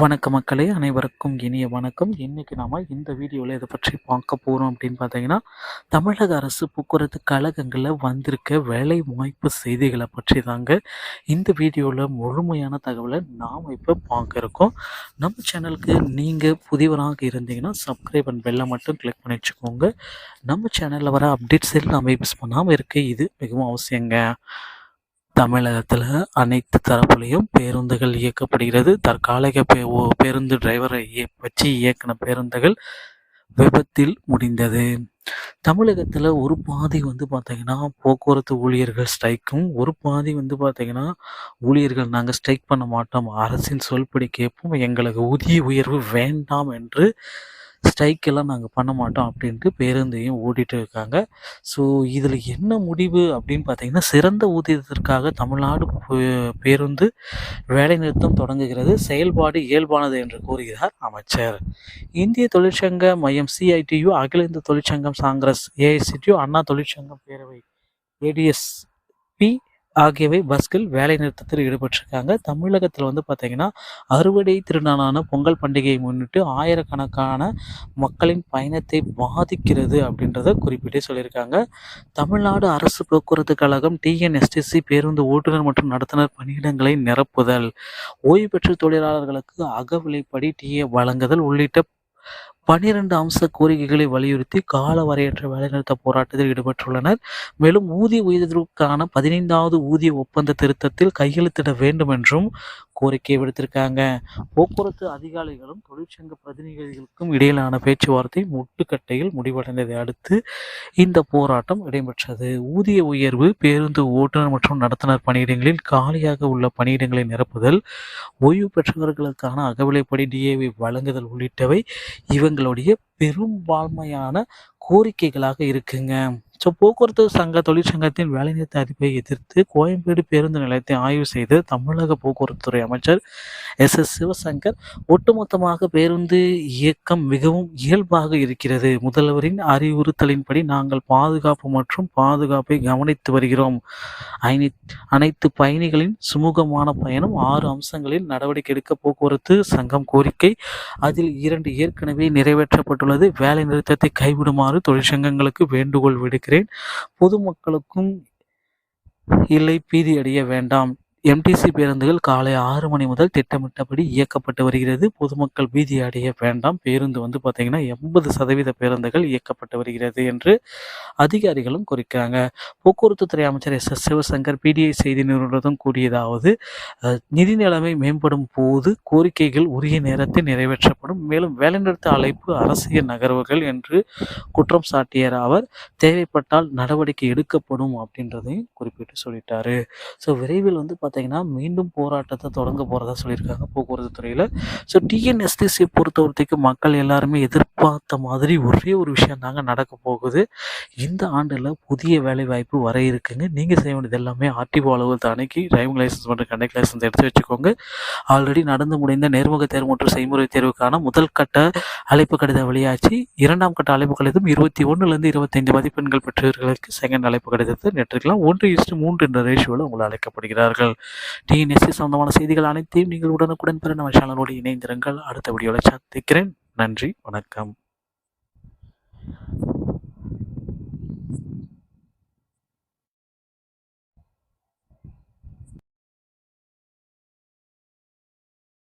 வணக்க மக்களே அனைவருக்கும் இனிய வணக்கம். இன்றைக்கி நாம் இந்த வீடியோவில் இதை பற்றி பார்க்க போகிறோம் அப்படின்னு பார்த்தீங்கன்னா தமிழக அரசு போக்குவரத்து கழகங்களில் வந்திருக்க வேலை வாய்ப்பு செய்திகளை பற்றி தாங்க. இந்த வீடியோவில் முழுமையான தகவலை நாம் இப்போ பார்க்க இருக்கோம். நம்ம சேனலுக்கு நீங்கள் புதியவராக இருந்தீங்கன்னா சப்ஸ்கிரைப் அண்ட் பெல்லை மட்டும் கிளிக் பண்ணி வச்சுக்கோங்க. நம்ம சேனலில் வர அப்டேட்ஸ் எல்லாம் மிஸ் பண்ணாமல் இருக்க இது மிகவும் அவசியங்க. தமிழகத்தில் அனைத்து தரப்புலையும் பேருந்துகள் இயக்கப்படுகிறது. தற்காலிக பே ஓ- பேருந்து டிரைவரை வச்சு இயக்கின பேருந்துகள் விபத்தில் முடிந்தது. தமிழகத்தில் ஒரு பாதி வந்து பார்த்தீங்கன்னா போக்குவரத்து ஊழியர்கள் ஸ்ட்ரைக்கும். ஒரு பாதி வந்து பார்த்தீங்கன்னா ஊழியர்கள் நாங்கள் ஸ்ட்ரைக் பண்ண மாட்டோம். அரசின் சொல்படி கேட்போம். எங்களுக்கு ஊதிய உயர்வு வேண்டாம் என்று ஸ்ட்ரைக் எல்லாம் நாங்கள் பண்ண மாட்டோம் அப்படின்ட்டு பேருந்தையும் ஓடிட்டு இருக்காங்க. ஸோ இதில் என்ன முடிவு அப்படின்னு பார்த்தீங்கன்னா சிறந்த ஊதியத்திற்காக தமிழ்நாடு பே- பேருந்து வேலைநிறுத்தம் தொடங்குகிறது. செயல்பாடு இயல்பானது என்று கூறுகிறார் அமைச்சர். இந்திய தொழிற்சங்க மையம் சிஐடியு அகில இந்திய தொழிற்சங்கம் காங்கிரஸ் ஏஐசிடியு அண்ணா தொழிற்சங்கம் பேரவை ஏடிஎஸ்பி ஆகியவை பஸ்கள் வேலை நிறுத்தத்தில் ஈடுபட்டிருக்காங்க. தமிழகத்தில் வந்து பார்த்தீங்கன்னா அறுவடை திருநாளான பொங்கல் பண்டிகையை முன்னிட்டு ஆயிரக்கணக்கான மக்களின் பயணத்தை பாதிக்கிறது அப்படின்றத குறிப்பிட்டே சொல்லியிருக்காங்க. தமிழ்நாடு அரசு போக்குவரத்து கழகம் டிஎன்எஸ்டிசி பேருந்து ஓட்டுநர் மற்றும் நடத்துனர் பணியிடங்களை நிரப்புதல் ஓய்வு பெற்ற தொழிலாளர்களுக்கு அகவிலைப்படி டிஏ வழங்குதல் உள்ளிட்ட பனிரெண்டு அம்ச கோரிக்கைகளை வலியுறுத்தி கால வரையற்ற வேலைநிறுத்த போராட்டத்தில் ஈடுபட்டுள்ளனர். மேலும் ஊதிய உயர்வுக்கான பதினைந்தாவது ஊதிய ஒப்பந்த திருத்தத்தில் கையெழுத்திட வேண்டும் என்றும் கோரிக்கை விடுத்திருக்காங்க. போக்குவரத்து அதிகாரிகளும் தொழிற்சங்க பிரதிநிதிகளுக்கும் இடையிலான பேச்சுவார்த்தை முட்டுக்கட்டையில் முடிவடைந்ததை அடுத்து இந்த போராட்டம் இடம்பெற்றது. ஊதிய உயர்வு பேருந்து ஓட்டுநர் மற்றும் நடத்துனர் பணியிடங்களில் காலியாக உள்ள பணியிடங்களை நிரப்புதல் ஓய்வு பெற்றவர்களுக்கான அகவிலைப்படி டிஏவை வழங்குதல் உள்ளிட்டவை இவங்க ग्लोरी है பெரும்பான்மையான கோரிக்கைகளாக இருக்குங்க. ஸோ போக்குவரத்து சங்க தொழிற்சங்கத்தின் வேலைநிறுத்த அறிவிப்பை எதிர்த்து கோயம்பேடு பேருந்து நிலையத்தை ஆய்வு செய்து தமிழக போக்குவரத்துறை அமைச்சர் எஸ். எஸ். சிவசங்கர் ஒட்டுமொத்தமாக பேருந்து இயக்கம் மிகவும் இயல்பாக இருக்கிறது. முதல்வரின் அறிவுறுத்தலின்படி நாங்கள் பாதுகாப்பு மற்றும் பாதுகாப்பை கவனித்து வருகிறோம். அனை- அனைத்து பயணிகளின் சுமூகமான பயணம் ஆறு அம்சங்களில் நடவடிக்கை எடுக்க போக்குவரத்து சங்கம் கோரிக்கை. அதில் இரண்டு ஏற்கனவே நிறைவேற்றப்பட்டுள்ள உள்ளது. வேலை நிறுத்தத்தை கைவிடுமாறு தொழிற்சங்கங்களுக்கு வேண்டுகோள் விடுக்கிறேன். பொதுமக்களுக்கும் இல்லை பீதி அடைய வேண்டாம். எம்டிசி பேருந்துகள் காலை ஆறு மணி முதல் திட்டமிட்டபடி இயக்கப்பட்டு வருகிறது. பொதுமக்கள் பீதி அடைய வேண்டாம். பேருந்து வந்து பார்த்தீங்கன்னா எண்பது சதவீத பேருந்துகள் இயக்கப்பட்டு வருகிறது என்று அதிகாரிகளும் குறிக்கிறாங்க. போக்குவரத்து துறை அமைச்சர் எஸ் எஸ் சிவசங்கர் பிடிஐ செய்தி நிறுவனத்தும் கூடியதாவது நிதி நிலைமை மேம்படும் போது கோரிக்கைகள் உரிய நேரத்தில் நிறைவேற்றப்படும். மேலும் வேலைநிறுத்த அழைப்பு அரசியல் நகர்வுகள் என்று குற்றம் சாட்டிய அவர் தேவைப்பட்டால் நடவடிக்கை எடுக்கப்படும் அப்படின்றதையும் குறிப்பிட்டு சொல்லிட்டாரு. ஸோ விரைவில் வந்து பார்த்தீங்கன்னா மீண்டும் போராட்டத்தை தொடங்க போகிறதா சொல்லியிருக்காங்க போக்குவரத்து துறையில். ஸோ டிஎன்எஸ்டிசி பொறுத்தவரைக்கும் மக்கள் எல்லாருமே எதிர்பார்த்த மாதிரி ஒரே ஒரு விஷயம் தாங்க நடக்க போகுது. இந்த ஆண்டில் புதிய வேலை வாய்ப்பு வர இருக்குங்க. நீங்கள் செய்ய வேண்டியது எல்லாமே ஆர்டிஓ அலுவலகத்தை அணுகி டிரைவிங் லைசன்ஸ் மற்றும் கண்டக்ட் லைசன்ஸ் எடுத்து வச்சுக்கோங்க. ஆல்ரெடி நடந்து முடிந்த நேர்முக தேர்வு மற்றும் செய்முறை தேர்வுக்கான முதல் கட்ட அழைப்பு கடிதம் வெளியாச்சு. இரண்டாம் கட்ட அழைப்பு கடிதம் இருபத்தி ஒன்றுலேருந்து இருபத்தைந்து மதிப்பெண்கள் பெற்றவர்களுக்கு செகண்ட் அழைப்பு கடிதத்தை நேற்றுக்கலாம் ஒன்று இஸ்டு மூன்று என்ற ரேஷியோவில் உங்களை அழைக்கப்படுகிறார்கள். டிஎன்எஸ்சி சம்பந்தமான செய்திகள் அனைத்தையும் நீங்கள் உடனுக்குடன் பெற நம்ம சேனலோடு இணைந்திருங்கள். அடுத்த வீடியோவில் சந்திக்கிறேன். நன்றி. வணக்கம்.